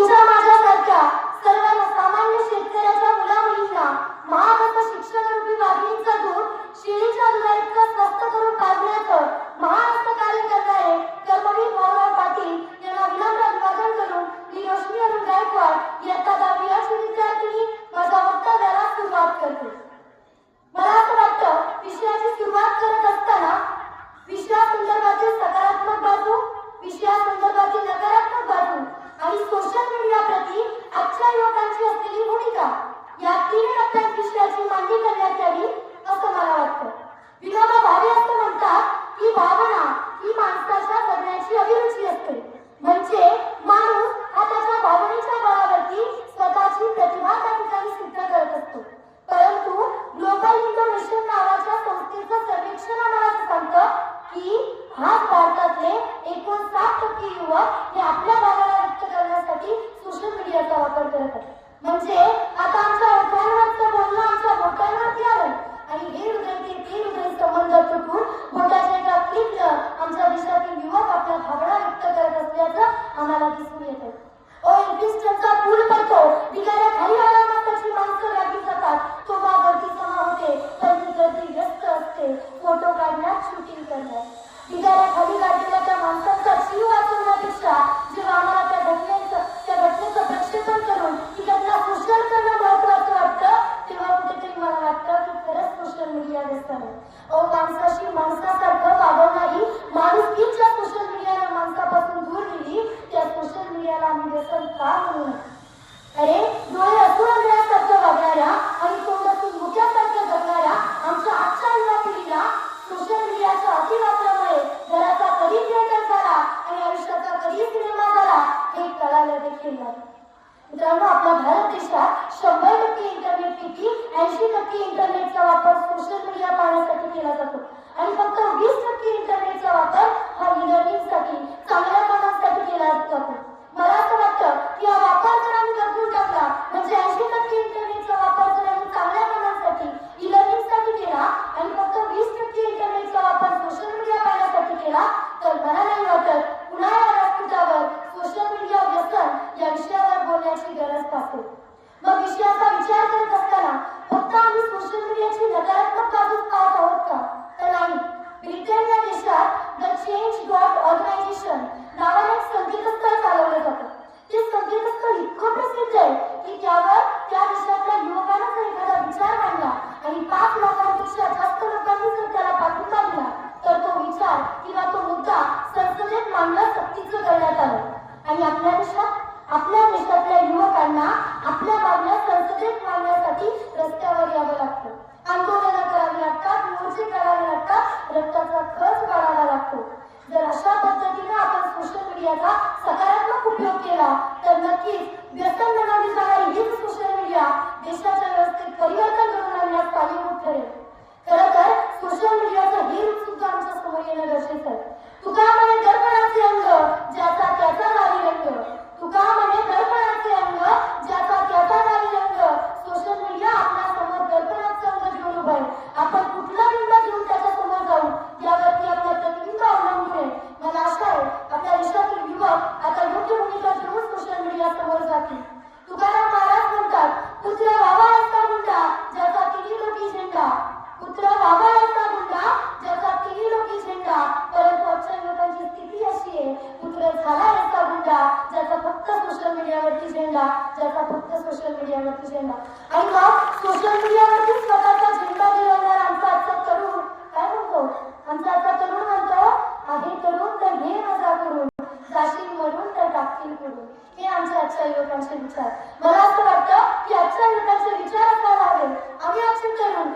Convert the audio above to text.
तुझा माझा सारख्या सर्वांना सामान्य शेतकऱ्याच्या मुला मुलींना महाग शिक्षण रूपी वागणीचा धूर शिळीच्या दुधाइतका स्वस्त करून किंवा हे आपल्या भागाला व्यक्त करण्यासाठी सोशल मीडियाचा वापर करत आहेत. म्हणजे नाही अहो माणसाशी माणसासारखं वागव नाही माणूस की ज्या सोशल मीडियाला माणसापासून दूर गेली त्या सोशल मीडियाला आम्ही व्यसन का म्हणू अरे डोळे असू वागणाऱ्या आणि तोंडातून मुख्यासारखं जगणाऱ्या आमच्या आजच्या युवा पिढीला सोशल मीडियाच्या अतिवापरामुळे घराचा कधी थिएटर झाला आणि आयुष्याचा कधी सिनेमा झाला हे कळायला देखील नाही. मित्रांनो आपल्या भारत देशात शंभर टक्के इंटरनेट पैकी ऐंशी टक्के इंटरनेट असते मग विषयाचा विचार करत असताना फक्त आम्ही सोशल मीडियाची नकारात्मक बाजू पाहत आहोत का? तर केला तर नक्कीच व्यसन बनवली जाणारी हीच सोशल मीडिया देशाच्या व्यवस्थेत परिवर्तन घडून आणण्यास कारणीभूत ठरेल. खर तर सोशल मीडियाचं हे रूप सुद्धा आमच्यासमोर येणं गरजेचं आहे. तुका झेंडा ज्याचा फक्त सोशल मीडियावरती झेंडा ज्याचा फक्त सोशल मीडियावरती झेंडा आणि मग सोशल मीडियावरती स्वतःचा झेंडा दिला आमचा आजचा तरुण काय म्हणतो? आमचा आजचा तरुण म्हणतो आहे तरुण तर घे मजा करून जाशील म्हणून तर टाकतील करून हे आमचे आजच्या युवकांचे विचार. मला असं वाटतं की आजच्या युवकांचे विचार असायला हवे आम्ही आजचे तरुण